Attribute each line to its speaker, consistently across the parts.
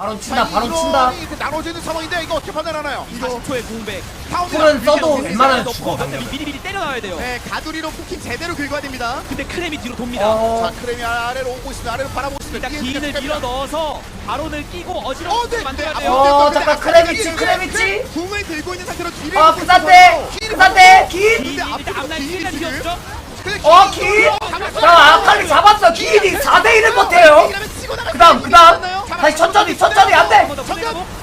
Speaker 1: 바로 친다 바로 친다
Speaker 2: 나눠지는 상황인데 이거 어떻게 판단하나요?
Speaker 3: 40초의 공백.
Speaker 1: 풀은 써도 웬만하면 죽어 방금
Speaker 3: 미리 미리 때려 놔야 돼요.
Speaker 2: 네, 가두리로 쿠킹 제대로 긁어야 됩니다.
Speaker 3: 근데 크렘이 뒤로 돕니다.
Speaker 1: 어
Speaker 2: 자, 크렘이 아래로 오고 있습니다. 아래로 바라보고 있습니다.
Speaker 3: 일단 기인을 밀어 넣어서 바론을 끼고
Speaker 2: 어,
Speaker 3: 어지럽게
Speaker 2: 네,
Speaker 3: 만들어야
Speaker 2: 네.
Speaker 3: 돼요.
Speaker 1: 어, 잠깐, 크레미치, 크레미치.
Speaker 2: 궁을 들고 있는 상태로 뒤를
Speaker 1: 아
Speaker 2: 보고
Speaker 1: 부산대 부산대 긴!
Speaker 3: 기인 일단
Speaker 2: 기인이
Speaker 3: 시간
Speaker 2: 지금. 근데
Speaker 1: 어
Speaker 2: 기인이.
Speaker 1: 자 아칼리 잡았어 긴이 4대1을 못해요 그 다음 수그 다음.
Speaker 2: 있잖아요.
Speaker 1: 다시 천천히 천천히 안돼.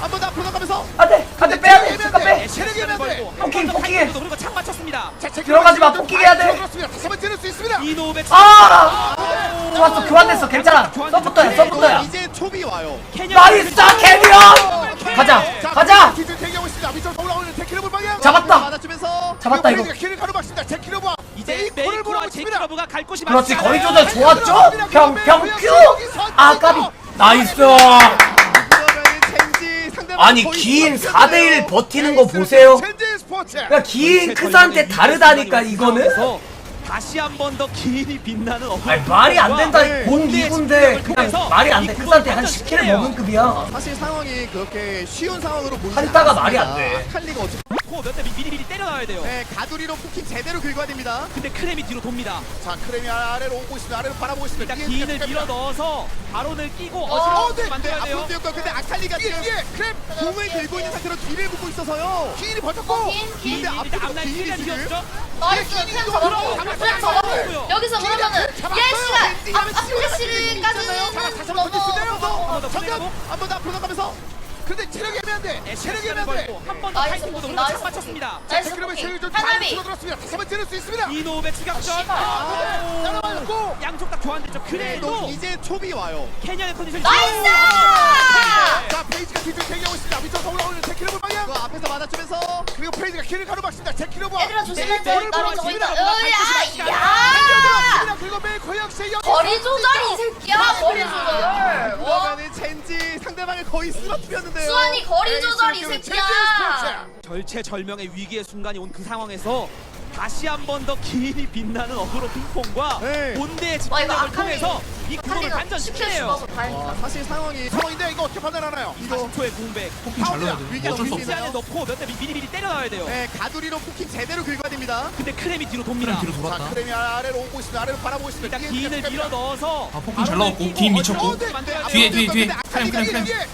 Speaker 3: 한번
Speaker 2: 앞으로 나가면서.
Speaker 1: 안돼. 안돼 빼야돼. 잠깐 빼.
Speaker 2: 체력이.
Speaker 3: 벌고
Speaker 1: 포킹, 포킹해.
Speaker 3: 그리고 창 맞췄습니다.
Speaker 1: 들어가지 마,
Speaker 2: 좀
Speaker 1: 포킹해야 돼.
Speaker 2: 들어갔습니다. 다시 한번 찌를 수 있습니다.
Speaker 3: 이노백
Speaker 1: 아! 좋았어. 교환됐어. 괜찮아.
Speaker 2: 이제 초비 와요.
Speaker 1: 나이스 캐리언 가자. 가자. 잡았다. 잡았다, 이거.
Speaker 2: 길을 가로막습니다. 제키러브
Speaker 3: 이제 메이크와 제이크러브가 갈 곳이
Speaker 1: 그렇지
Speaker 3: 많지
Speaker 1: 거리
Speaker 3: 않아요.
Speaker 1: 조절 좋았죠 평평 큐 아 까비 나이스 아니, 긴 4대1 버티는 거 보세요. 그러니까 긴 크사한테 다르다니까 이거는
Speaker 3: 다시 한 번 더 기인이 빛나는 어플.
Speaker 1: 아니 말이 안 된다
Speaker 2: 네.
Speaker 1: 본 기분데 그냥 말이 안 돼 크사한테 한 10킬을 먹은 급이야
Speaker 2: 사실 상황이 그렇게 쉬운 상황으로 보이지
Speaker 1: 한타가. 말이 안 돼.
Speaker 2: 칼리가 어 찌
Speaker 3: 몇대 미리 미리 때려 놔야 돼요.
Speaker 2: 네, 가두리로 쿠킹 제대로 긁어야 됩니다.
Speaker 3: 근데 크렘이 뒤로 돕니다.
Speaker 2: 자, 크렘이 아래로 오고 있습니다. 아래로 바라보고 있습니다.
Speaker 3: 일단 기인을 밀어 넣어서 바론을 끼고
Speaker 2: 어,
Speaker 3: 어지럽게
Speaker 2: 네, 네,
Speaker 3: 만들어야 돼요.
Speaker 2: 앞으로 뛰었고 근데 아칼리가 지금 크렘 궁을 들고 있는 상태로 뒤를 보고 있어서요. 기인이 버텼고. 근데
Speaker 3: 일단
Speaker 2: 앞으로
Speaker 3: 앞날
Speaker 2: 지금.
Speaker 4: 나이스 잡았고
Speaker 2: 잡았어요.
Speaker 4: 잡았고
Speaker 3: 잡았어요.
Speaker 4: 여기서 그러면은
Speaker 2: 잡았어요.
Speaker 4: 예시가
Speaker 2: 겐지
Speaker 4: 앞-
Speaker 3: 더
Speaker 2: 잠깐
Speaker 3: 보내고.
Speaker 2: 한번 더 앞으로 나가면서 근데 체력이 애매한데 체력이 애매한데
Speaker 3: 한번더
Speaker 4: 나이스
Speaker 3: 타이밍도
Speaker 4: 포킹,
Speaker 3: 그리고
Speaker 4: 나이스
Speaker 3: 창 맞췄습니다.
Speaker 4: 나이스
Speaker 2: 그러면 체력이 좀
Speaker 4: 하나비
Speaker 2: 줄어들었습니다. 다시 한번 찌를 수 있습니다.
Speaker 3: 이노백 추격전.
Speaker 2: 아, 따라맞고
Speaker 3: 양쪽 다 교환됐죠.
Speaker 2: 그래도 이제 초비 와요.
Speaker 3: 케냐의 컨디션이
Speaker 4: 나이스
Speaker 2: 자 페이지가 뒤쪽 대기하고 있습니다. 밑에서 올라오는 제키로브 방향. 그 앞에서 받아주면서 그리고 페이지가 길을 가로막습니다. 제키로브.
Speaker 4: 얘들아 조심해
Speaker 2: 네,
Speaker 4: 떨어지고
Speaker 2: 보고
Speaker 4: 있다. 으야 야
Speaker 2: 그리고 메이커 역시 여기
Speaker 4: 거리 조절이 이 새끼야 거리 조절 와
Speaker 2: 그러면은 젠지 상대방을 거의 쓰러뜨렸는데요.
Speaker 4: 수환이 거리
Speaker 2: 에이스
Speaker 4: 조절 이 새끼야.
Speaker 3: 절체절명의 위기의 순간이 온 그 상황에서 다시 한 번더 기인이 빛나는 어그로 핑퐁과
Speaker 2: 네.
Speaker 3: 본대의
Speaker 4: 와, 이거
Speaker 3: 집중력을
Speaker 4: 아칼리-
Speaker 3: 통해서 이 구도를 반전시키네요.
Speaker 4: 다행이다
Speaker 2: 와, 사실 상황이 상황인데 이거 어떻게 판단하나요? 이거
Speaker 3: 40초의 공백.
Speaker 2: 잘 넣어야 돼. 위기가
Speaker 3: 어쩔 수 없이 안에? 넣고 몇 대 미리 미리 때려 놔야 돼요.
Speaker 2: 네, 가두리로 쿠킹 제대로 긁어야 됩니다.
Speaker 3: 근데 크렘이 뒤로 돕니다.
Speaker 2: 자, 크렘이 아래로 오고 있습니다. 아래로 바라보고 있습니다.
Speaker 3: 일단 기인을 밀어 넣어서
Speaker 5: 아, 폭풍 잘 나왔고, 기인 미쳤고. 뒤에, 뒤에, 뒤에. 크렘, 크렘,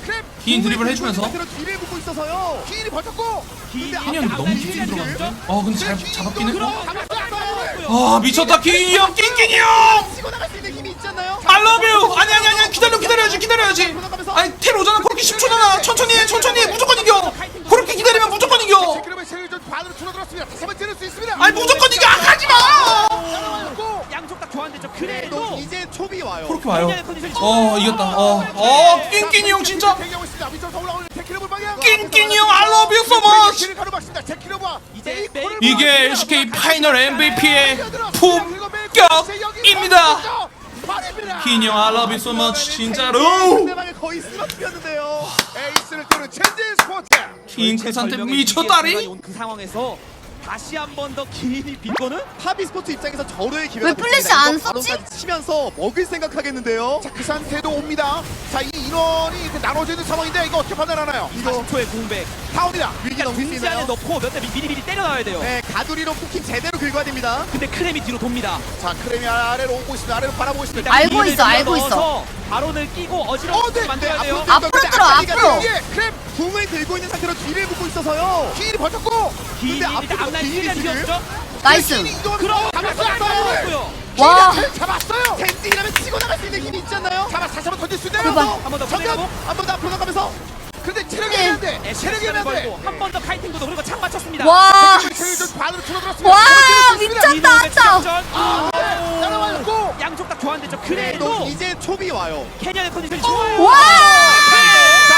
Speaker 5: 크렘. 기인 드리블 해주면서.
Speaker 2: 뒤를 보고 있어서요. 기인이 버텼고.
Speaker 3: 기인이
Speaker 5: 너무 깊게 들어갔는데? 어 근데 잘 잡았긴
Speaker 2: 아,
Speaker 5: 아 미쳤다 기인이 형 낑낑이 형
Speaker 2: 치고 나갈 수 있는 힘이 있잖아요.
Speaker 5: I love you 아니 아니 아니 기다려 기다려야지 기다려야지 아니 텔 오잖아 그렇게 10초잖아 천천히 해 천천히 해 무조건 이겨 그렇게 기다리면 무조건 이겨
Speaker 2: 그러면 체력이 좀 반으로 줄어들었습니다. 다시 한번 찌를 수 있습니다.
Speaker 5: 아니 무조건 이겨 아.
Speaker 3: 양쪽 다 교환됐죠.
Speaker 2: 그래도 이제 초비 와요.
Speaker 5: 그렇게 와요 어 이겼다 어어 낑낑이 형 진짜
Speaker 2: 대기하고 있습니다. 밑으로 올라오는 제키로브 방향.
Speaker 5: 낑낑이 형 I love you so much
Speaker 2: 길을 가로막습니다. 제키로브와
Speaker 5: 이게 LCK 파이널 MVP의 품격입니다. 형 I love you so much 진짜로 크산테
Speaker 3: 절체절명의
Speaker 5: 미쳤다리?
Speaker 3: 온그 상황에서 다시 한 번 더 기인이 빛거는
Speaker 2: 하비 스포츠 입장에서 절호의 기회가
Speaker 4: 왜 플래시. 안 썼지?
Speaker 2: 치면서 먹을 생각하겠는데요. 자, 그 상태도 옵니다. 자, 이 인원이 이렇게 나눠지는 상황인데 이거 어떻게 판단하나요? 이거
Speaker 3: 40초의 공백.
Speaker 2: 타운이다. 위기 넘길 수
Speaker 3: 등지 안에
Speaker 2: 있나요?
Speaker 3: 넣고 몇 대 미리 미리 때려 놔야 돼요.
Speaker 2: 네, 가두리로 쿠킹 제대로 긁어야 됩니다.
Speaker 3: 근데 크렘이 뒤로 돕니다.
Speaker 2: 자, 크렘이 아래로 오고 있습니다. 아래로 바라보고 있습니다.
Speaker 3: 일단
Speaker 4: 알고 있어, 알고 있어.
Speaker 3: 넣어서 바론을 끼고
Speaker 2: 어,
Speaker 3: 어지럽게
Speaker 2: 네,
Speaker 3: 만들어야
Speaker 2: 네,
Speaker 3: 돼요.
Speaker 4: 앞으로
Speaker 2: 근데
Speaker 4: 들어,
Speaker 2: 아칼리가
Speaker 4: 앞으로.
Speaker 2: 예, 크렘 궁을 들고 있는 상태로 뒤를 보고 있어서요. 기인이 버텼고.
Speaker 3: 기인이
Speaker 2: 근데
Speaker 3: 일단
Speaker 2: 앞으로
Speaker 3: 앞날
Speaker 2: 기인이
Speaker 3: 시간
Speaker 2: 지금
Speaker 3: 비었죠.
Speaker 4: 나이스
Speaker 2: 그럼
Speaker 3: 잡았어요.
Speaker 2: 잡았어요.
Speaker 4: 와.
Speaker 2: 잡았어요. 젠지라면 치고 나갈 수 있는 힘이 있잖아요. 잡아 다시 한번 던질 수 있나요?
Speaker 4: 대박.
Speaker 3: 한번 더
Speaker 2: 정답.
Speaker 3: 보내고.
Speaker 2: 한번 더 앞으로 나가면서. 근데 체력이
Speaker 4: 네.
Speaker 2: 애매한데. 체력이
Speaker 3: 체력이
Speaker 2: 애매한데.
Speaker 3: 한번 더 카이팅도 그리고 창 맞췄습니다.
Speaker 4: 와
Speaker 2: 체력이 좀 반으로 줄어들었습니다.
Speaker 4: 와. 미쳤다.
Speaker 3: 추격전.
Speaker 2: 아, 네. 따라와줬고.
Speaker 3: 양쪽 다 교환됐죠.
Speaker 2: 그래도
Speaker 3: 그래도
Speaker 2: 이제 초비 와요.
Speaker 3: 케냐의 컨디션이 좋아요.
Speaker 4: 와
Speaker 2: 자,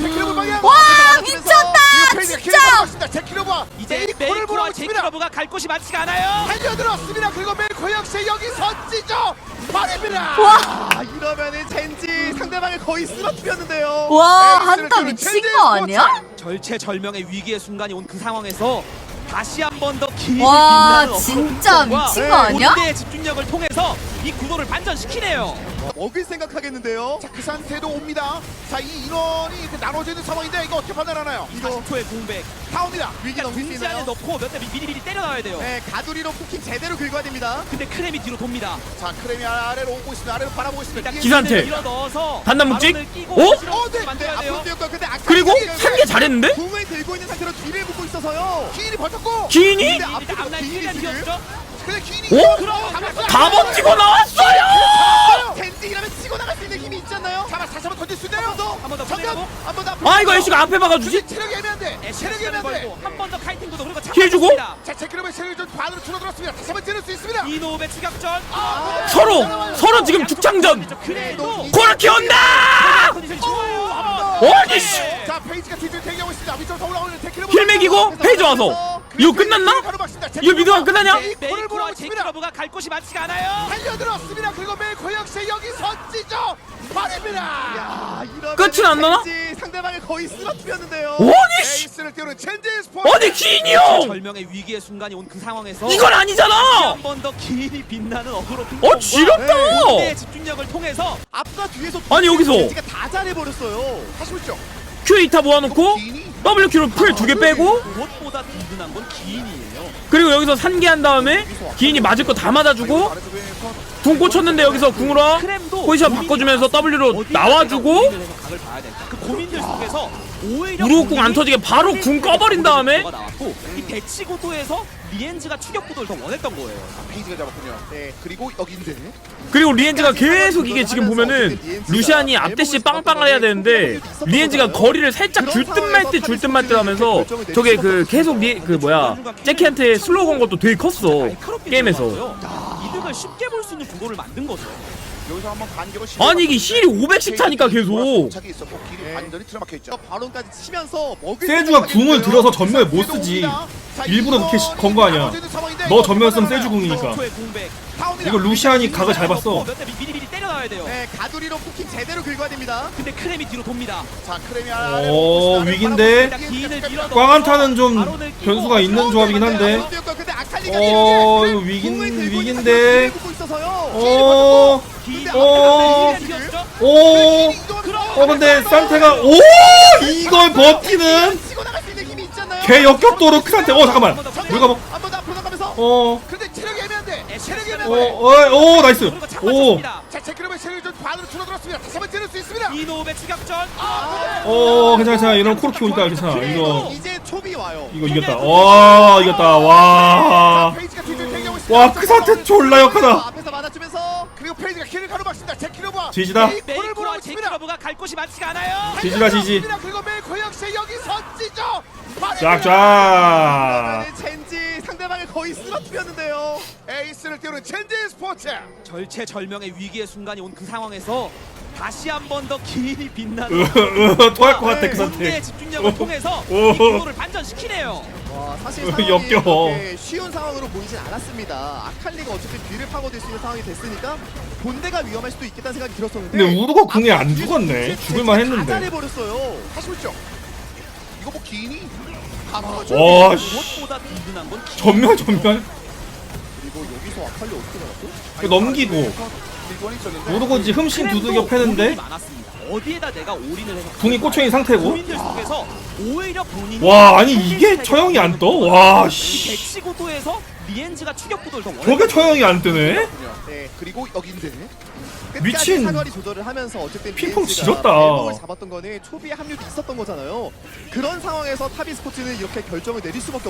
Speaker 2: 제키로브 방향.
Speaker 4: 와,
Speaker 2: 앞에서
Speaker 4: 미쳤다,
Speaker 2: 그리고 페이지가 걸었습니다. 제키로브와
Speaker 3: 이제
Speaker 2: 있습니다.
Speaker 3: 제이크러브가 갈 곳이 많지가 않아요.
Speaker 2: 달려들었습니다. 그리고 메이코 역시 여기서 찢어 버립니다.
Speaker 4: 와.
Speaker 2: 아, 이러면은 젠지 상대방을 거의 쓰러뜨렸는데요.
Speaker 4: 와,
Speaker 2: 에이스를
Speaker 4: 한타 미친 거 아니야?
Speaker 3: 절체절명의 위기의 순간이 온 그 상황에서 다시 한 번더 기인이
Speaker 4: 와,
Speaker 3: 빛나는
Speaker 4: 진짜 미친 거 아니야?
Speaker 3: 의 집중력을 통해서 이 구도를 반전시키네요.
Speaker 1: 먹을 생각하겠는데요. 자, 그 상태도 옵니다. 자, 이 인원이 이렇게 나눠져 있는 상황인데 이거 어떻게 판단하나요? 이거
Speaker 3: 40초의 공백.
Speaker 1: 다 옵니다.
Speaker 2: 위기
Speaker 3: 그러니까
Speaker 2: 넘길 수
Speaker 3: 둥지 안에
Speaker 2: 있나요?
Speaker 3: 넣고 몇 대 미리미리 때려 나와야 돼요.
Speaker 2: 네, 가두리로 쿠킹 제대로 긁어야 됩니다.
Speaker 3: 근데 크렘이 뒤로 돕니다.
Speaker 1: 자, 크렘이 아래로 오고 있습니다. 아래로 바라보고 있습니다.
Speaker 3: 일단
Speaker 6: 기사한테.
Speaker 3: 밀어 넣어서
Speaker 6: 단단 묵직? 어?
Speaker 3: 어,
Speaker 1: 네, 네,
Speaker 3: 만들어야 돼요.
Speaker 2: 앞으로 뛰었고 근데 아까
Speaker 6: 그리고 산게 잘했는데?
Speaker 2: 궁을 들고 있는 상태로 뒤를 묶고 있어서요.
Speaker 1: 기인이 버텼고.
Speaker 6: 기인이
Speaker 2: 근데 앞으로
Speaker 3: 앞날
Speaker 2: 기인이 지금
Speaker 3: 뛰었죠?
Speaker 1: 근데 기인이
Speaker 6: 어?
Speaker 1: 잡았어요.
Speaker 6: 다 버티고 나왔어요!
Speaker 2: 젠지라면 치고 나갈 수 있는 힘이 있잖아요.
Speaker 1: 잡아 다시 한번 던질 수 있나요?
Speaker 3: 한번 더 보내고
Speaker 1: 한번 더.
Speaker 6: 아 이거 애쉬가 앞에 막아주지?
Speaker 1: 체력이 애매한데. 체력이 애매한데.
Speaker 3: 벌고 한번 더 카이팅 구도 그리고
Speaker 6: 피해주고?
Speaker 1: 자, 제크럼의 체력이 좀 반으로 줄어들었습니다. 다시 한번 찌를 수 있습니다.
Speaker 3: 이노우의 추격전.
Speaker 6: 서로 서로 지금 죽창전
Speaker 3: 그래도
Speaker 6: 코르키 온다! 어디 씨
Speaker 1: 자, 페이지가 뒤쪽에 대기하고 있습니다. 위쪽으로 더 올라오는 테크를
Speaker 6: 힐 맥이고 페이지 와서 이거 끝났나? 이거 미드가 끝나냐?
Speaker 1: 있습니다.
Speaker 3: 제이크러브가 갈 곳이 많지가 않아요.
Speaker 1: 달려들었습니다. 그리고 메이커 역시 여기서 찢어 버립니다.
Speaker 2: 야, 이러면
Speaker 6: 끝은 안 나나?
Speaker 2: 젠지 상대방을 거의 쓰러뜨렸는데요.
Speaker 6: 아니 씨
Speaker 1: 에이스를 띄우는 첸지 스포츠.
Speaker 6: 아니 기인이 형!
Speaker 3: 절명의 위기의 순간이 온 그 상황에서
Speaker 6: 이건 아니잖아!
Speaker 3: 한 번 더 기인이 빛나는 어그로
Speaker 6: 어 지렸다!
Speaker 3: 의 집중력을 통해서
Speaker 2: 앞과 뒤에서
Speaker 6: 아니, 여기서.
Speaker 2: 젠지가 다 잘해버렸어요.
Speaker 1: 하시죠.
Speaker 6: Q 이타 모아놓고 WQ로 풀 두 개 빼고
Speaker 3: 무엇보다 든든한 건 기인이에요.
Speaker 6: 그리고 여기서 산계한 다음에 기인이 맞을 거 다 맞아주고 궁 꽂혔는데 여기서 궁으로 포지션 바꿔주면서. W로 나와주고?
Speaker 3: 그 고민들 속에서 오히려
Speaker 6: 우르옥궁 안 터지게 바로 궁 꺼버린 다음에
Speaker 3: 이 대치 구도에서 리엔즈가 추격 구도를 더 원했던 거예요.
Speaker 1: 페이지가 잡았군요. 네. 그리고 여기인데.
Speaker 6: 그리고 리엔즈가 계속 이게 지금 보면은 루시안이 앞대시 빵빵을 해야 되는데 리엔즈가 거리를 살짝 줄 듯 말 듯 줄 듯 말 듯 하면서 저게 그 계속 리, 그 뭐야 제키한테 슬로우 건 것도 되게 컸어
Speaker 3: 날카롭게
Speaker 6: 게임에서
Speaker 3: 들어갔어요. 이득을 쉽게 볼 수 있는 구도를 만든 거죠.
Speaker 1: 여기서 한번 간격을
Speaker 6: 아니 이게 힐이 500씩 차니까 계속
Speaker 1: 차기 있었고 길이
Speaker 2: 네.
Speaker 1: 완전히 틀어막혀 있죠.
Speaker 2: 바론까지 치면서 먹을
Speaker 7: 세주가. 궁을 들어서 전멸 못
Speaker 1: 자,
Speaker 7: 쓰지.
Speaker 1: 자,
Speaker 7: 일부러 그렇게
Speaker 1: 이번이
Speaker 7: 건거 아니야. 너 전멸 쓰면? 세주 궁이니까. 이거 루시안이 각을 잘 봤어.
Speaker 3: 몇대 미리미리 때려 나와야 돼요.
Speaker 2: 네, 가두리로 쿠킹 제대로 긁어야 됩니다.
Speaker 3: 근데 크렘이 뒤로 돕니다.
Speaker 1: 자, 크렘이
Speaker 7: 오, 위기인데?
Speaker 3: 일단 기인을 밀어 넣어서
Speaker 7: 꽝한타는 좀
Speaker 3: 바론을 끼고
Speaker 7: 변수가 있는 조합이긴 한데.
Speaker 2: 근데 아칼리가
Speaker 7: 어, 이거 위긴 위기인데.
Speaker 2: 묶고 있어서요.
Speaker 7: 어,
Speaker 3: 기인
Speaker 7: 어.
Speaker 3: 앞에 뛰었죠?
Speaker 7: 오, 어 근데 상태가 오 이걸 버티는. 개 역겹도록 그 상태. 어 잠깐만, 물가
Speaker 2: 나가면서
Speaker 7: 어,
Speaker 1: 근데 체력이 애매한데. 체력이
Speaker 7: 어,
Speaker 1: 애매한데.
Speaker 7: 어, 오 나이스. 오.
Speaker 1: 자, 제크럼의 체력이 좀 반으로 줄어들었습니다. 다시 한번 찌를 수 있습니다.
Speaker 3: 이노우의 추격전.
Speaker 7: 어 괜찮아, 괜찮아. 이런 코르키 오니까 괜찮아. 이거
Speaker 2: 이제 초비 와요.
Speaker 7: 이거 이겼다. 와 이겼다. 와. 와그 상태 졸라 역하다 지지다
Speaker 3: 메이커와 제이크러브가 갈 곳이 많지가 않아요.
Speaker 7: 지지다 지지
Speaker 1: 그리고 메이커 역시 여기서 찢어.
Speaker 7: 쫙쫙
Speaker 2: 젠지 상대방을 거의 쓰러뜨렸는데요.
Speaker 1: 에이스를 띄우는 첸지 스포츠.
Speaker 3: 절체절명의 위기의 순간이 온 그 상황에서 다시 한 번더 기인이 빛나는
Speaker 7: 으 으 토할 것 같아 그
Speaker 3: 본대의
Speaker 7: 상태
Speaker 3: 집중력을 통해서
Speaker 7: 오.
Speaker 3: 이 구도를 반전시키네요.
Speaker 2: 와 사실
Speaker 7: 어,
Speaker 2: 상황이
Speaker 7: 역겨워.
Speaker 2: 그렇게 쉬운 상황으로 보이진 않았습니다. 아칼리가 어쨌든 뒤를 파고들 수 있는 상황이 됐으니까 본대가 위험할 수도 있겠다는 생각이 들었었는데
Speaker 7: 근데 우르가 궁에 안 죽었네 죽을만
Speaker 2: 다
Speaker 7: 했는데
Speaker 2: 잘해 버렸어요.
Speaker 1: 하시죠. 이거 뭐 기인이?
Speaker 7: 와 씨.
Speaker 3: 무엇보다 든든한 건 기인.
Speaker 7: 전멸 전멸
Speaker 2: 그리고 여기서 아칼리 어떻게 나갔죠?
Speaker 7: 이거 넘기고. 우르고지 흠씬 두들겨 패는데
Speaker 3: 많았습니다. 어디에다 내가 올인을 해서
Speaker 7: 궁이 꽂혀있는 상태고
Speaker 3: 고민들 속에서 오히려 본인이
Speaker 7: 와 아니 이게 처형이 안 떠?
Speaker 3: 이
Speaker 7: 와씨
Speaker 3: 대치 구도에서 리엔즈가 추격 구도를 더
Speaker 7: 저게 처형이 안 뜨네?
Speaker 2: 네.
Speaker 1: 그리고 여기인데.
Speaker 2: 끝까지
Speaker 7: 미친.
Speaker 2: 사거리 조절을 하면서 어쨌든
Speaker 7: 핑퐁
Speaker 2: BNC 가
Speaker 7: 지렸다.
Speaker 2: 발목을 잡았던 거는 초비의 합류도 있었던 거잖아요. 그런 상황에서 타비 스포츠는 이렇게 결정을 내릴 수밖에 없.